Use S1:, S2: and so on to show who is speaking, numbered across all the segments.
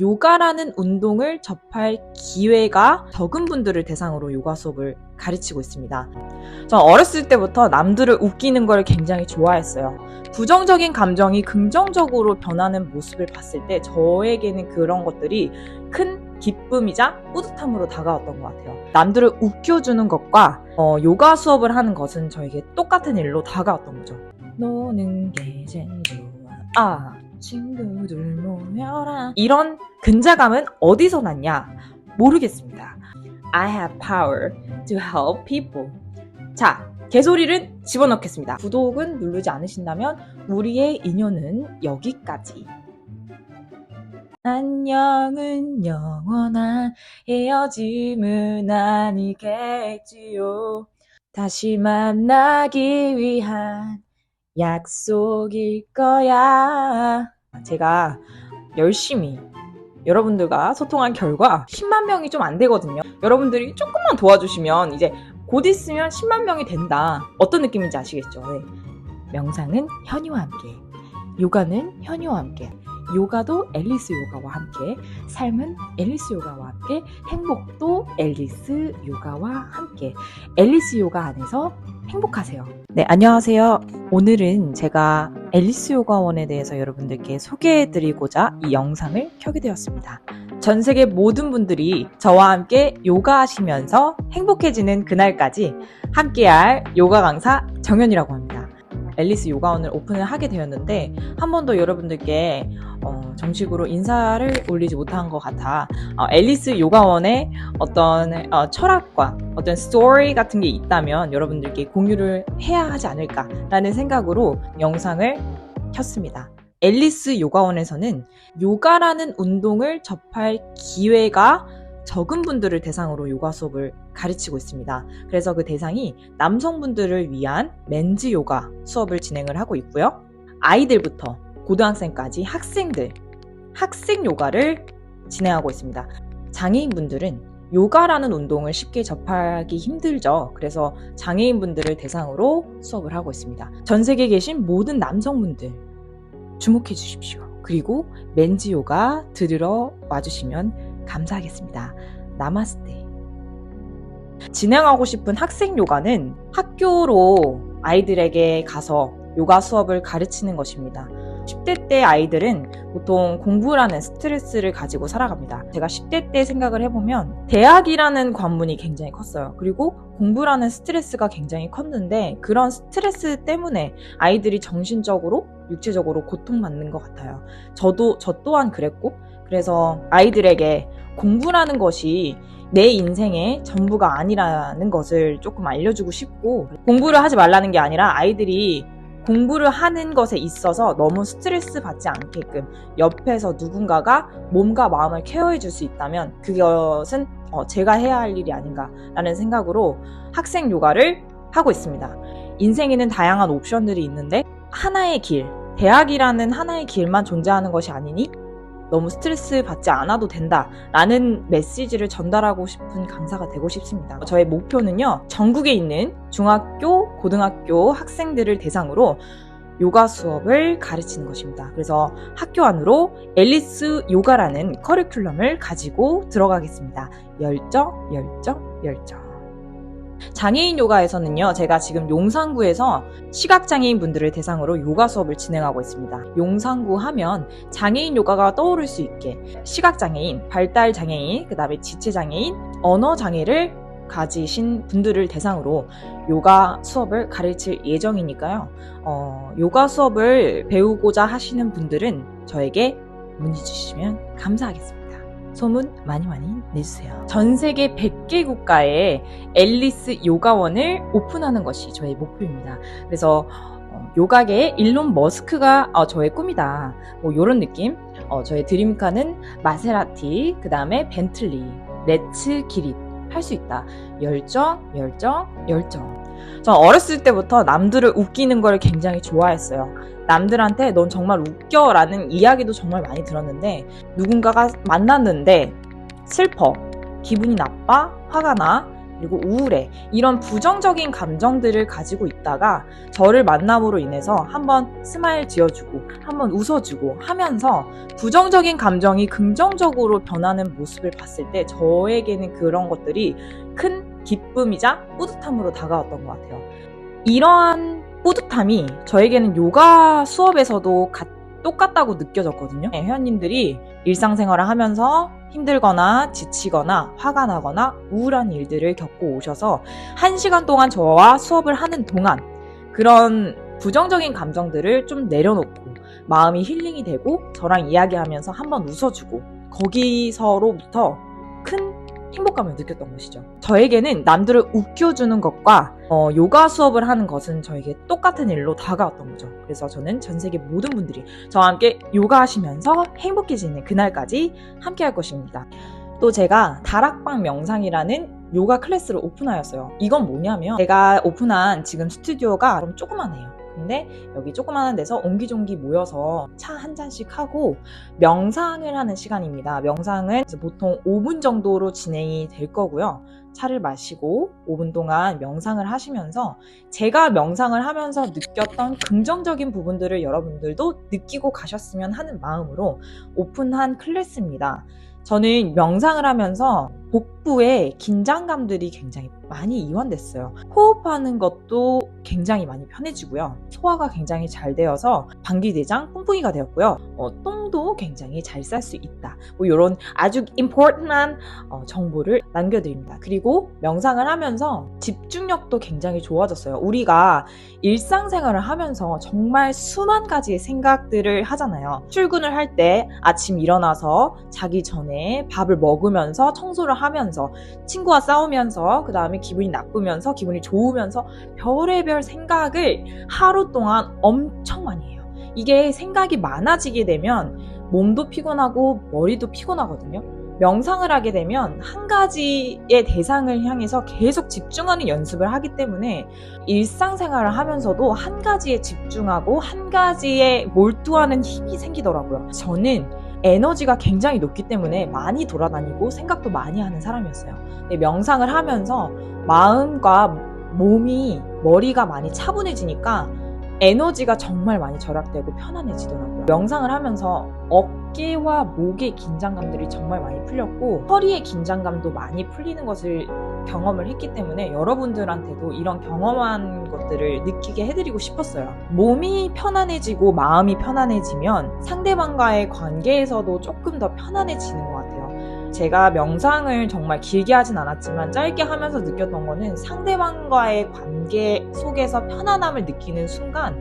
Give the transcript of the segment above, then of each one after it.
S1: 요가라는 운동을 접할 기회가 적은 분들을 대상으로 요가 수업을 가르치고 있습니다. 전 어렸을 때부터 남들을 웃기는 걸 굉장히 좋아했어요. 부정적인 감정이 긍정적으로 변하는 모습을 봤을 때 저에게는 그런 것들이 큰 기쁨이자 뿌듯함으로 다가왔던 것 같아요. 남들을 웃겨주는 것과 어, 요가 수업을 하는 것은 저에게 똑같은 일로 다가왔던 거죠. 노는 게 제일 좋아. 아, 친구들 모여라. 이런 근자감은 어디서 났냐? 모르겠습니다. I have power to help people. 자, 개소리를 집어넣겠습니다. 구독은 누르지 않으신다면 우리의 인연은 여기까지. 안녕은 영원한 헤어짐은 아니겠지요. 다시 만나기 위한 약속일 거야. 제가 열심히 여러분들과 소통한 결과 10만 명이 좀 안 되거든요. 여러분들이 조금만 도와주시면 이제 곧 있으면 10만 명이 된다. 어떤 느낌인지 아시겠죠? 네. 명상은 현이와 함께, 요가는 현이와 함께, 요가도 앨리스 요가와 함께, 삶은 앨리스 요가와 함께, 행복도 앨리스 요가와 함께, 앨리스 요가 안에서 행복하세요. 네, 안녕하세요. 오늘은 제가 앨리스 요가원에 대해서 여러분들께 소개해드리고자 이 영상을 켜게 되었습니다. 전 세계 모든 분들이 저와 함께 요가 하시면서 행복해지는 그날까지 함께할 요가 강사 정연이라고 합니다. 앨리스 요가원을 오픈을 하게 되었는데 한 번도 여러분들께 어, 정식으로 인사를 올리지 못한 것 같아 어, 앨리스 요가원의 어떤 어, 철학과 어떤 스토리 같은 게 있다면 여러분들께 공유를 해야 하지 않을까라는 생각으로 영상을 켰습니다. 앨리스 요가원에서는 요가라는 운동을 접할 기회가 적은 분들을 대상으로 요가 수업을 가르치고 있습니다. 그래서 그 대상이 남성분들을 위한 맨즈 요가 수업을 진행을 하고 있고요. 아이들부터 고등학생까지 학생들, 학생 요가를 진행하고 있습니다. 장애인분들은 요가라는 운동을 쉽게 접하기 힘들죠. 그래서 장애인분들을 대상으로 수업을 하고 있습니다. 전 세계에 계신 모든 남성분들 주목해 주십시오. 그리고 맨즈 요가 들으러 와주시면 감사하겠습니다. 나마스테. 진행하고 싶은 학생 요가는 학교로 아이들에게 가서 요가 수업을 가르치는 것입니다. 10대 때 아이들은 보통 공부라는 스트레스를 가지고 살아갑니다. 제가 10대 때 생각을 해보면 대학이라는 관문이 굉장히 컸어요. 그리고 공부라는 스트레스가 굉장히 컸는데 그런 스트레스 때문에 아이들이 정신적으로, 육체적으로 고통받는 것 같아요. 저도, 저 또한 그랬고, 그래서 아이들에게 공부라는 것이 내 인생의 전부가 아니라는 것을 조금 알려주고 싶고, 공부를 하지 말라는 게 아니라 아이들이 공부를 하는 것에 있어서 너무 스트레스 받지 않게끔 옆에서 누군가가 몸과 마음을 케어해 줄 수 있다면 그것은 어, 제가 해야 할 일이 아닌가라는 생각으로 학생 요가를 하고 있습니다. 인생에는 다양한 옵션들이 있는데 하나의 길, 대학이라는 하나의 길만 존재하는 것이 아니니 너무 스트레스 받지 않아도 된다 라는 메시지를 전달하고 싶은 강사가 되고 싶습니다. 저의 목표는요, 전국에 있는 중학교, 고등학교 학생들을 대상으로 요가 수업을 가르치는 것입니다. 그래서 학교 안으로 앨리스 요가라는 커리큘럼을 가지고 들어가겠습니다. 열정, 열정, 열정. 장애인 요가에서는요, 제가 지금 용산구에서 시각장애인 분들을 대상으로 요가 수업을 진행하고 있습니다. 용산구 하면 장애인 요가가 떠오를 수 있게 시각장애인, 발달장애인, 그 다음에 지체장애인, 언어장애를 가지신 분들을 대상으로 요가 수업을 가르칠 예정이니까요. 어, 요가 수업을 배우고자 하시는 분들은 저에게 문의 주시면 감사하겠습니다. 소문 많이 많이 내주세요. 전 세계 100개 국가에 앨리스 요가원을 오픈하는 것이 저의 목표입니다. 그래서 어, 요가계의 일론 머스크가 어, 저의 꿈이다. 뭐 이런 느낌. 어, 저의 드림카는 마세라티, 그 다음에 벤틀리, 레츠 기릿 할 수 있다. 열정, 열정, 열정. 전 어렸을 때부터 남들을 웃기는 걸 굉장히 좋아했어요. 남들한테 넌 정말 웃겨 라는 이야기도 정말 많이 들었는데 누군가가 만났는데 슬퍼, 기분이 나빠, 화가 나 그리고 우울해 이런 부정적인 감정들을 가지고 있다가 저를 만남으로 인해서 한번 스마일 지어주고 한번 웃어주고 하면서 부정적인 감정이 긍정적으로 변하는 모습을 봤을 때 저에게는 그런 것들이 큰 기쁨이자 뿌듯함으로 다가왔던 것 같아요. 이러한 뿌듯함이 저에게는 요가 수업에서도 가- 똑같다고 느껴졌거든요. 네, 회원님들이 일상생활을 하면서 힘들거나 지치거나 화가 나거나 우울한 일들을 겪고 오셔서 한 시간 동안 저와 수업을 하는 동안 그런 부정적인 감정들을 좀 내려놓고 마음이 힐링이 되고 저랑 이야기하면서 한번 웃어주고 거기서로부터 큰 행복감을 느꼈던 것이죠. 저에게는 남들을 웃겨주는 것과 어, 요가 수업을 하는 것은 저에게 똑같은 일로 다가왔던 거죠. 그래서 저는 전 세계 모든 분들이 저와 함께 요가 하시면서 행복해지는 그날까지 함께 할 것입니다. 또 제가 다락방 명상이라는 요가 클래스를 오픈하였어요. 이건 뭐냐면 제가 오픈한 지금 스튜디오가 좀 조그만해요. 근데 여기 조그만한 데서 옹기종기 모여서 차 한 잔씩 하고 명상을 하는 시간입니다. 명상은 보통 5분 정도로 진행이 될 거고요. 차를 마시고 5분 동안 명상을 하시면서 제가 명상을 하면서 느꼈던 긍정적인 부분들을 여러분들도 느끼고 가셨으면 하는 마음으로 오픈한 클래스입니다. 저는 명상을 하면서 복부에 긴장감들이 굉장히 많이 이완됐어요. 호흡하는 것도 굉장히 많이 편해지고요. 소화가 굉장히 잘 되어서 방귀대장 뿡뿡이가 되었고요. 어, 똥도 굉장히 잘 쌀 수 있다. 뭐 이런 아주 important한 어, 정보를 남겨드립니다. 그리고 명상을 하면서 집중력도 굉장히 좋아졌어요. 우리가 일상생활을 하면서 정말 수만 가지의 생각들을 하잖아요. 출근을 할 때 아침 일어나서 자기 전에 밥을 먹으면서 청소를 하면서 친구와 싸우면서 그 다음에 기분이 나쁘면서 기분이 좋으면서 별의별 생각을 하루 동안 엄청 많이 해요. 이게 생각이 많아지게 되면 몸도 피곤하고 머리도 피곤하거든요. 명상을 하게 되면 한 가지의 대상을 향해서 계속 집중하는 연습을 하기 때문에 일상생활을 하면서도 한 가지에 집중하고 한 가지에 몰두하는 힘이 생기더라고요. 저는 에너지가 굉장히 높기 때문에 많이 돌아다니고 생각도 많이 하는 사람이었어요. 명상을 하면서 마음과 몸이 머리가 많이 차분해지니까 에너지가 정말 많이 절약되고 편안해지더라고요. 명상을 하면서 어깨와 목의 긴장감들이 정말 많이 풀렸고 허리의 긴장감도 많이 풀리는 것을 경험을 했기 때문에 여러분들한테도 이런 경험한 것들을 느끼게 해드리고 싶었어요. 몸이 편안해지고 마음이 편안해지면 상대방과의 관계에서도 조금 더 편안해지는 것 같아요. 제가 명상을 정말 길게 하진 않았지만 짧게 하면서 느꼈던 거는 상대방과의 관계 속에서 편안함을 느끼는 순간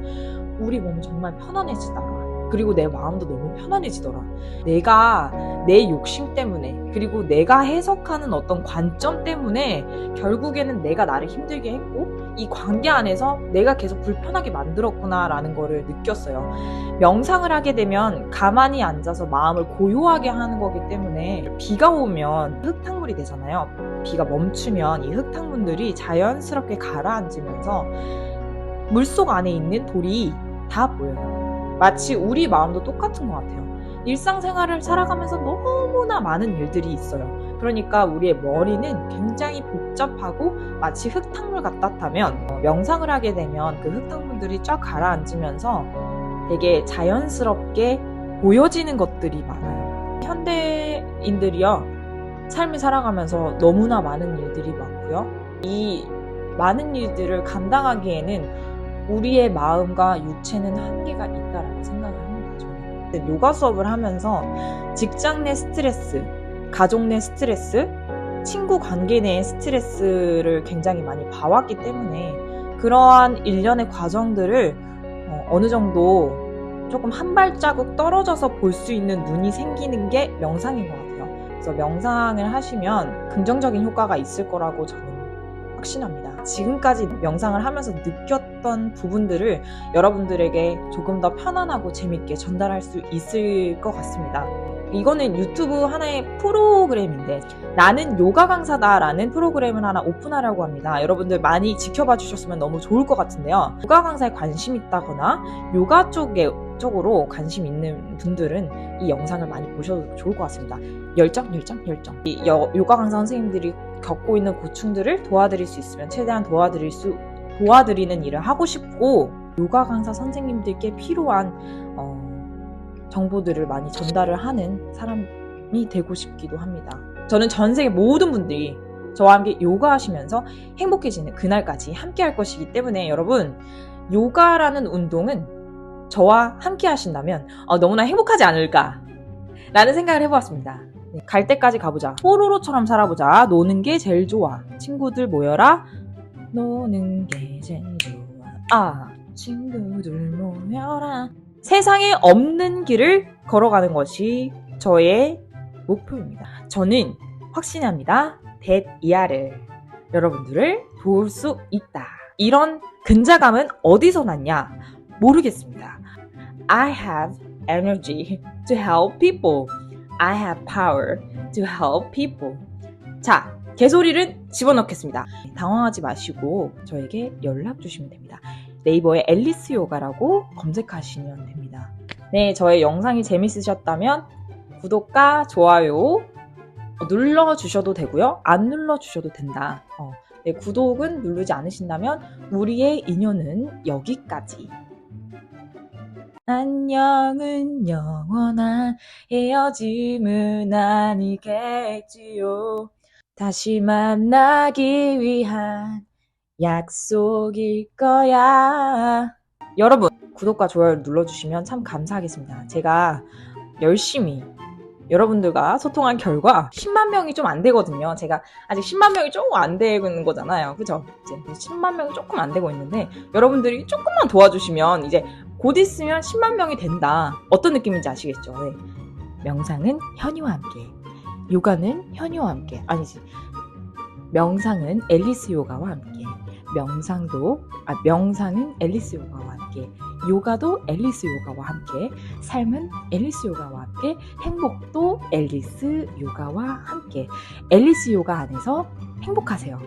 S1: 우리 몸 정말 편안해지더라. 그리고 내 마음도 너무 편안해지더라. 내가 내 욕심 때문에 그리고 내가 해석하는 어떤 관점 때문에 결국에는 내가 나를 힘들게 했고 이 관계 안에서 내가 계속 불편하게 만들었구나라는 거를 느꼈어요. 명상을 하게 되면 가만히 앉아서 마음을 고요하게 하는 거기 때문에 비가 오면 흙탕물이 되잖아요. 비가 멈추면 이 흙탕물들이 자연스럽게 가라앉으면서 물속 안에 있는 돌이 다 보여요. 마치 우리 마음도 똑같은 것 같아요. 일상생활을 살아가면서 너무나 많은 일들이 있어요. 그러니까 우리의 머리는 굉장히 복잡하고 마치 흙탕물 같다면 어, 명상을 하게 되면 그 흙탕물들이 쫙 가라앉으면서 되게 자연스럽게 보여지는 것들이 많아요. 현대인들이요, 삶을 살아가면서 너무나 많은 일들이 많고요. 이 많은 일들을 감당하기에는 우리의 마음과 육체는 한계가 있다라고 생각을 합니다. 저는 요가 수업을 하면서 직장 내 스트레스, 가족 내 스트레스, 친구 관계 내의 스트레스를 굉장히 많이 봐왔기 때문에 그러한 일련의 과정들을 어, 어느 정도 조금 한 발자국 떨어져서 볼 수 있는 눈이 생기는 게 명상인 것 같아요. 그래서 명상을 하시면 긍정적인 효과가 있을 거라고 저는 확신합니다. 지금까지 명상을 하면서 느꼈던 부분들을 여러분들에게 조금 더 편안하고 재밌게 전달할 수 있을 것 같습니다. 이거는 유튜브 하나의 프로그램인데 나는 요가 강사다라는 프로그램을 하나 오픈하려고 합니다. 여러분들 많이 지켜봐 주셨으면 너무 좋을 것 같은데요. 요가 강사에 관심 있다거나 요가 쪽에 쪽으로 관심 있는 분들은 이 영상을 많이 보셔도 좋을 것 같습니다. 열정, 열정, 열정. 이 여- 요가 강사 선생님들이 겪고 있는 고충들을 도와드릴 수 있으면 최대한 도와드릴 수 도와드리는 일을 하고 싶고 요가 강사 선생님들께 필요한 어, 정보들을 많이 전달을 하는 사람이 되고 싶기도 합니다. 저는 전 세계 모든 분들이 저와 함께 요가 하시면서 행복해지는 그날까지 함께 할 것이기 때문에 여러분 요가라는 운동은 저와 함께 하신다면 어, 너무나 행복하지 않을까 라는 생각을 해보았습니다. 네, 갈 때까지 가보자. 뽀로로처럼 살아보자. 노는 게 제일 좋아. 친구들 모여라. 노는 게 제일 좋아. 아, 친구들 모여라. 세상에 없는 길을 걸어가는 것이 저의 목표입니다. 저는 확신합니다. 대 이하를 여러분들을 도울 수 있다. 이런 근자감은 어디서 났냐? 모르겠습니다. I have energy to help people. I have power to help people. 자, 개소리를 집어넣겠습니다. 당황하지 마시고 저에게 연락 주시면 됩니다. 네이버에 앨리스 요가라고 검색하시면 됩니다. 네, 저의 영상이 재밌으셨다면 구독과 좋아요 눌러주셔도 되고요. 안 눌러주셔도 된다. 어, 네, 구독은 누르지 않으신다면 우리의 인연은 여기까지. 안녕은 영원한 헤어짐은 아니겠지요. 다시 만나기 위한 약속일 거야. 여러분, 구독과 좋아요 눌러주시면 참 감사하겠습니다. 제가 열심히 여러분들과 소통한 결과 10만 명이 좀 안 되거든요. 제가 아직 10만 명이 조금 안 되고 있는 거잖아요. 그죠? 이제 10만 명이 조금 안 되고 있는데 여러분들이 조금만 도와주시면 이제 곧 있으면 10만 명이 된다. 어떤 느낌인지 아시겠죠? 네. 명상은 현이와 함께. 요가는 현이와 함께. 아니지. 명상은 앨리스 요가와 함께. 명상도, 아, 명상은 앨리스 요가와 함께. 요가도 앨리스 요가와 함께. 삶은 앨리스 요가와 함께. 행복도 앨리스 요가와 함께. 앨리스 요가 안에서 행복하세요.